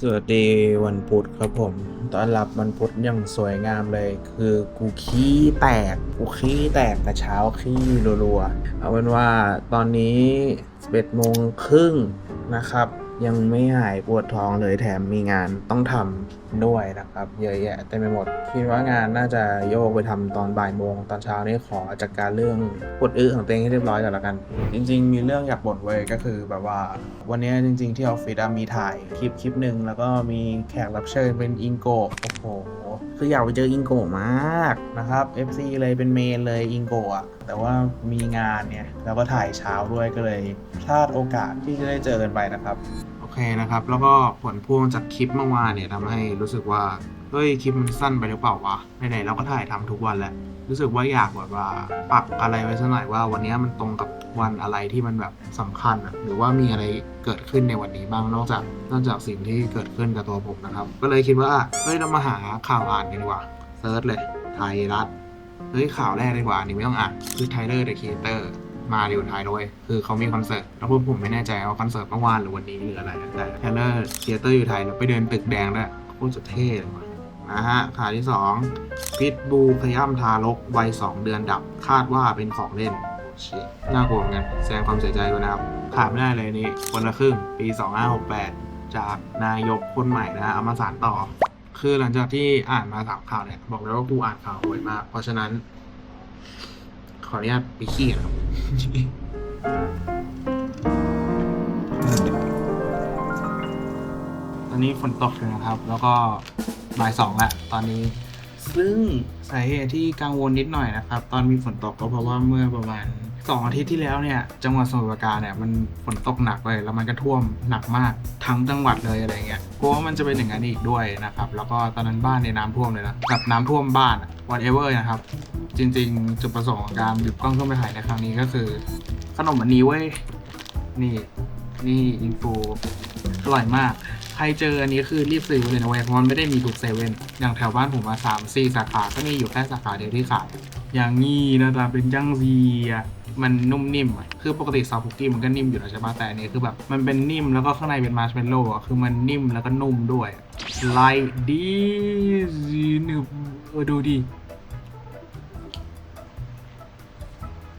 สวัสดีวันพุธครับผมตอนรับวันพุธอย่างสวยงามเลย คือกูขี้แตก กูขี้แตกแต่เช้าขี้รัวๆ เอาเป็นว่าตอนนี้ 11โมงครึ่งนะครับ ยังไม่หายปวดท้องเลยแถมมีงานต้องทำด้วยนะครับ เยอะแยะเต็มไปหมด คิดว่างานน่าจะโยกไปทำตอนบ่ายโมง ตอนเช้านี้ขอจัดการเรื่องปวดอื้อของตัวเองให้เรียบร้อยก่อนละกัน จริง ๆ มีเรื่องอยากบ่นเว้ก็คือแบบว่า วันนี้จริง ๆ ที่ออฟฟิศมีถ่ายคลิปคลิปหนึ่งแล้วก็มีแขกรับเชิญเป็นอิงโกโอ้โหคืออยากไปเจออิงโกมากนะครับ FC เลยเป็นเมนเลยอิงโกะอะแต่ว่ามีงานเนี่ยแล้วก็ถ่ายเช้าด้วยก็เลยพลาดโอกาสที่จะได้เจอกันไปนะครับ เคนะครับ แล้วก็ผลพวงจากคลิปเมื่อวานเนี่ยทำให้รู้สึกว่า เฮ้ยคลิปมันสั้นไปหรือเปล่าวะไหนๆเราก็ถ่ายทำทุกวันแหละ รู้สึกว่าอยากแบบว่าปรับอะไรไว้สักหน่อยว่า วันนี้มันตรงกับวันอะไรที่มันแบบสำคัญ หรือว่ามีอะไรเกิดขึ้นในวันนี้บ้างนอกจากนอกจากสิ่งที่เกิดขึ้นกับตัวผมนะครับ ก็เลยคิดว่าเฮ้ยเรามาหาข่าวอ่านกันดีกว่าเซิร์ชเลยไทยรัฐเฮ้ยข่าวแรกดีกว่านนี่ไม่ต้องอ่านคือไทเลอร์เดอะครีเอเตอร์ มาเร็วไทยด้วยคือเขามีคอนเสิร์ตแล้วพวกผมไม่แน่ใจว่าคอนเสิร์ตเมื่อวานหรือวันนี้หรืออะไรแต่ไทเลอร์ครีเอเตอร์อยู่ไทยแล้วไปเดินตึกแดงด้วยโคตรจะเท่เลยว่ะนะฮะข่าวที่ 2 พิทบูขย้ำทารกวัย2เดือนดับคาดว่าเป็นของเล่นน่ากลัวเหมือนกันแสดงความเสียใจด้วยนะครับขาดไม่ได้เลยนี่คนละครึ่งปี 2568 จากนายกคนใหม่นะฮะเอามาสานต่อ คือหลังจากที่อ่านมาสามข่าวเนี่ย บอกเลยว่ากูอ่านข่าวบ่อยมาก เพราะฉะนั้น ขออนุญาตไปขี้นะครับ ตอนนี้ฝนตกอยู่นะครับ แล้วก็บ่ายสองล้วตอนนี้ ซึ่งสาเหตุที่กังวลนิดหน่อยนะครับ ตอนมีฝนตกก็เพราะว่าเมื่อประมาณสองอาทิตย์ที่แล้วเนี่ยจังหวัดสมุทรปราการเนี่ยมันฝนตกหนักเลยแล้วมันก็ท่วมหนักมากทั้งจังหวัดเลยอะไรเงี้ยกลัวว่ามันจะเป็นอย่างนั้นอีกด้วยนะครับ แล้วก็ตอนนั้นบ้านในยน้ำท่วมเลยนะแบบน้ำท่วมบ้าน whatever นะครับ จริง ๆ จุดประสงค์ของการหยิบกล้องขึ้นไปถ่ายในครั้งนี้ก็คือ ขนมอันนี้เว้ย นี่นี่อินฟูอร่อยมาก ใครเจออันนี้คือรีบซื้อเลยนะเว้ยเพราะมันไม่ได้มีทุกเซเว่นอย่างแถวบ้านผมมาสามสี่สาขาก็มีอยู่แค่สาขาเดียวที่ขาย อย่างงี้นะตาเป็นจังซีอะมันนุ่มนิ่มอะคือปกติซอฟต์คุกกี้มันก็นิ่มอยู่แล้วใช่ปะแต่อันนี้คือแบบมันเป็นนิ่มแล้วก็ข้างในเป็นมาร์ชเมลโล่อะคือมันนิ่มแล้วก็นุ่มด้วยไลดีหนึบเออดูดิ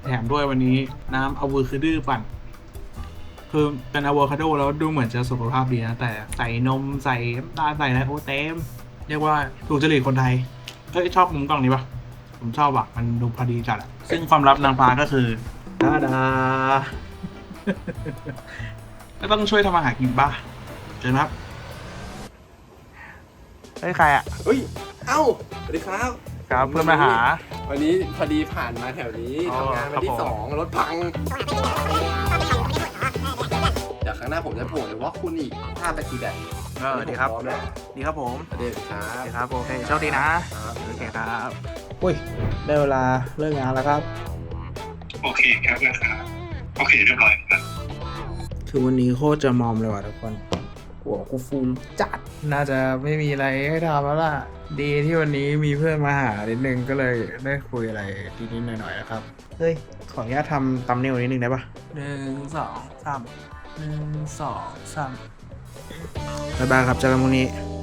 แถมด้วยวันนี้น้ำอะโวคาโดปั่น คือเป็นอะโวคาโดแล้วดูเหมือนจะสุขภาพดีนะ แต่ใส่นมใส่น้ำตาลใส่อะไรโอ้เต็ม เรียกว่าถูกจริตคนไทยเฮ้ยชอบมุมกล้องนี้ปะผมชอบอะมันดูพอดีจัดอะซึ่งความลับนางฟ้าก็คือดาดา ก็ต้องช่วยทำอาหารกินป่ะเจอครับเฮ้ยใครอะเฮ้ย เอ้าสวัสดีครับ ครับเพื่อนมาหา วันนี้พอดีผ่านมาแถวนี้อ๋อทำงานวันที่ครับผม สองรถพังเดี๋ยวครั้งหน้าผมจะโผล่หรือว่าคุณอีก5นาทีแบบเออดีครับพร้อมแล้วดีครับผมสวัสดีครับโอเคครับโอเคโชคดีนะ ครับ โอเคครับ อุ้ย ได้เวลาเลิกงานแล้วครับ โอเคครับนะครับโอเคเรียบร้อยครับ คือวันนี้โคตรจะมอมเลยว่ะทุกคน หัวกูฟูมจัด น่าจะไม่มีอะไรให้ทำแล้วล่ะ ดีที่วันนี้มีเพื่อนมาหานิดนึงก็เลยได้คุยอะไรนิดๆหน่อยๆนะครับ เฮ้ย ขออนุญาตทำตำเนียวนิดนึงได้ปะหนึ่งสองสามหนึ่งสองสามบ๊ายบายครับเจอกันพรุ่งนี้